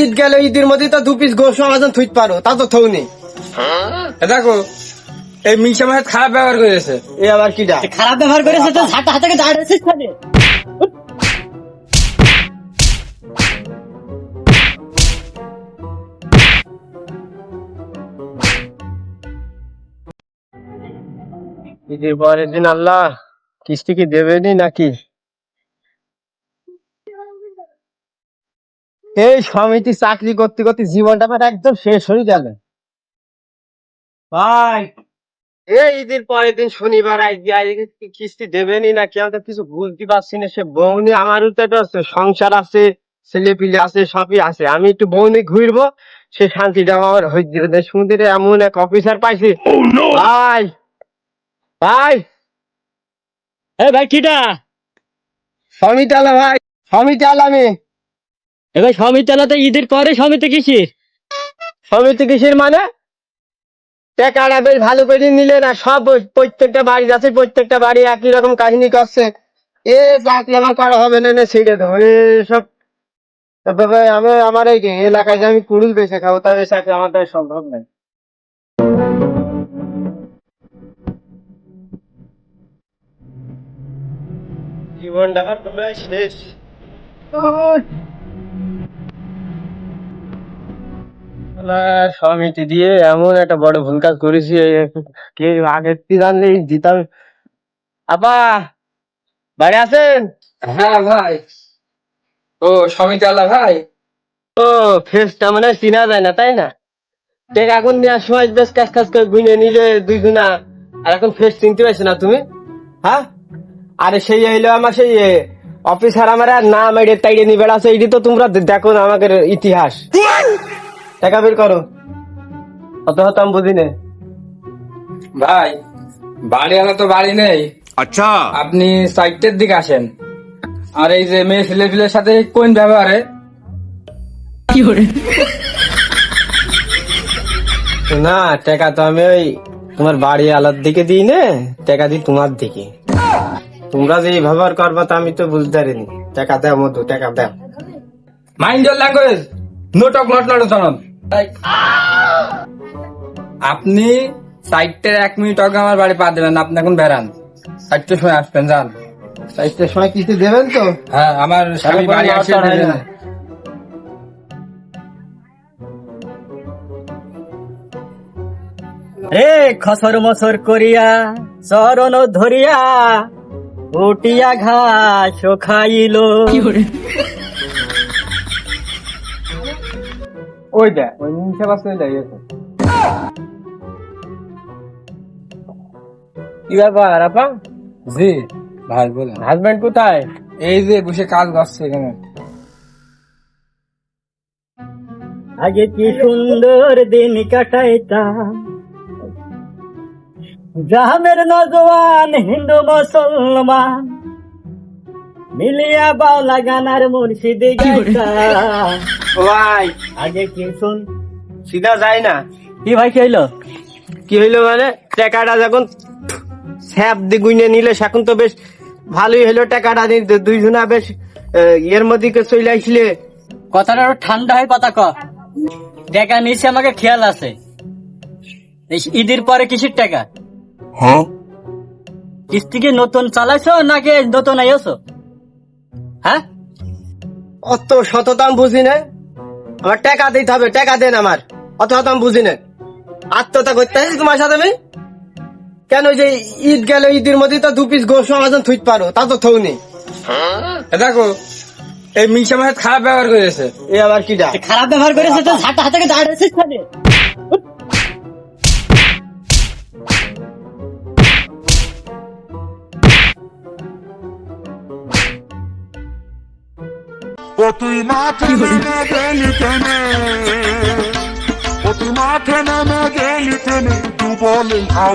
ঈদ গেল ঈদের মধ্যে তো দু পিস গোস আমাজন থুইতে পারো তা তো থৌনি এ দেখো এই মিশা মাসে খারাপ ব্যবহার করেছে। এ আবার কিডা খারাপ ব্যবহার করেছে তো হাতে হাতে দাঁড়িয়েছিস খালি ঈদের পরের দিন আল্লাহ কিস্তি কি দেবেনি নাকি? এই সমিতি চাকরি করতে করতে জীবনটা আমার একদম শেষ হয়ে গেল। ভাই এই ঈদের পরের দিন শনিবার কিস্তি দেবেনি নাকি আমি তো কিছু বুঝতে পারছি না সে বৌনি আমারও তো একটা আছে, সংসার আছে ছেলে পিলে আছে সবই আছে। আমি একটু বৌনি ঘুরবো সে শান্তিটা আমার হয়ে শুনতে এমন এক অফিসার পাইছি। ভাই ভাই। এ ভাই কিটা? সমিতি আলা ভাই সমিতি আলা আমি। এবার সমিতালাতে ঈদের পরে সমিতি কিসির? সমিতি কিসের মানে? টাকাটা বেশ ভালো করে নিলে না, সব প্রত্যেকটা বাড়ি আছে, প্রত্যেকটা বাড়ি একই রকম কাহিনী করছে। এ চাকরি আমার করা হবে না না ছেড়ে দেবো এসব তবে আমি আমার এই এলাকায় যে আমি কুড়ুল বেছে খাব তবে চাকরি আমার দ্বারা সম্ভব নয়? জীবনটা শেষ। সমিতি দিয়ে এমন একটা বড় ভুল কাজ করেছি কে আগে কি জানলে দিতাম? আপা বাড়ি আছেন? হ্যাঁ ভাই। ও সমিতি আল্লাহ ভাই। ও ফেসটা মানে চিনা যায় না তাই না? দেখ এখন নেওয়ার সময় বেশ কাজ কাজ করে গুনে নিলে দুই গুণা। আর এখন ফেস চিনতে পারছ না তুমি? হ্যাঁ? আরে সেই হইল আমার সেই অফিসার আমার আর নাম এড়ে তাইড়ে নিয়ে বেড়াচ্ছে এইটি তো তোমরা দেখো না আমাদের ইতিহাস। টাকা বের করো। অত হতো আমি বুঝি না ভাই বাড়ি আলা তো বাড়ি নেই। আচ্ছা। আপনি সাইটের দিকে আসেন। আর এই যে মেয়ে ছেলে পিলের সাথে কোন ব্যবহারে? কি করে না টাকা তো আমি ওই তোমার বাড়ি আলার দিকে দিই নে টাকা দিই তোমার দিকে। তোমরা যে ব্যবহার করবা তা আমি তো বুঝতে পারিনি। টাকা দাও মধু টাকা দাও। Mind your language no talk not not আপনি সাইটের এক মিনিট আগে আমার বাড়ি পা দেবেন আপনি এখন বেড়ান। সাইটের সময় আসবেন যান। চারটের সময় কিছু দেবেন তো? হ্যাঁ আমার স্বামী বাড়ি আসে। রে খসর মসর করিয়া চরণ ধরিয়া উটিয়া ঘাস খাইল। ওই দেখ ওই নিচে বাস ওই দেখ। কি ব্যাপার আপা? জি ভাই বলেন। হাজবেন্ড কোথায়? এই যে বসে কাজ করছে এখানে। আগে কি সুন্দর দিন কাটাইতাম। গ্রামের নজওয়ান হিন্দু মুসলমান। মিলিয়া বাউলা গানার মুর্শিদি ভাই। আগে কি শুন? সিধা যায় না। কি ভাই কি হইল কি হইল মানে? টাকাটা যখন স্যাপ দি গুইনে নিলে সেখন তো বেশ ভালোই হলো টাকাটা। দুইজনা বেশ আহ, এর মধ্যে কে চলে আসলে কথাটা ঠান্ডা হয় কথা ক। টাকা নিচে আমাকে খেয়াল আছে। এই ঈদের পরে কিসের টাকা? हाँ কিস্তি কি নতুন চালাইছো নাকি নতুন আইছো হ্যাঁ? অত শততাম বুঝি না আমার টাকা দিতে হবে টাকা দেন আমার। অত শতাম বুঝি না আত্মহত্যা করতে তোমার সাথে আমি? কেন যে ঈদ গেল ঈদের মধ্যে তো দু পিস গোস আমাজন থুইতে পারো তা তো থৌনি এ দেখো এই মিশা মাসে খারাপ ব্যবহার করেছে। এ আবার কিডা খারাপ ব্যবহার করেছে তো হাতে হাতে দাঁড়িয়েছিস তুই মাঠে নেমে গেলি কেনে ও তুই মাঠে নেমে গেলি কেনে তুই বলে আউ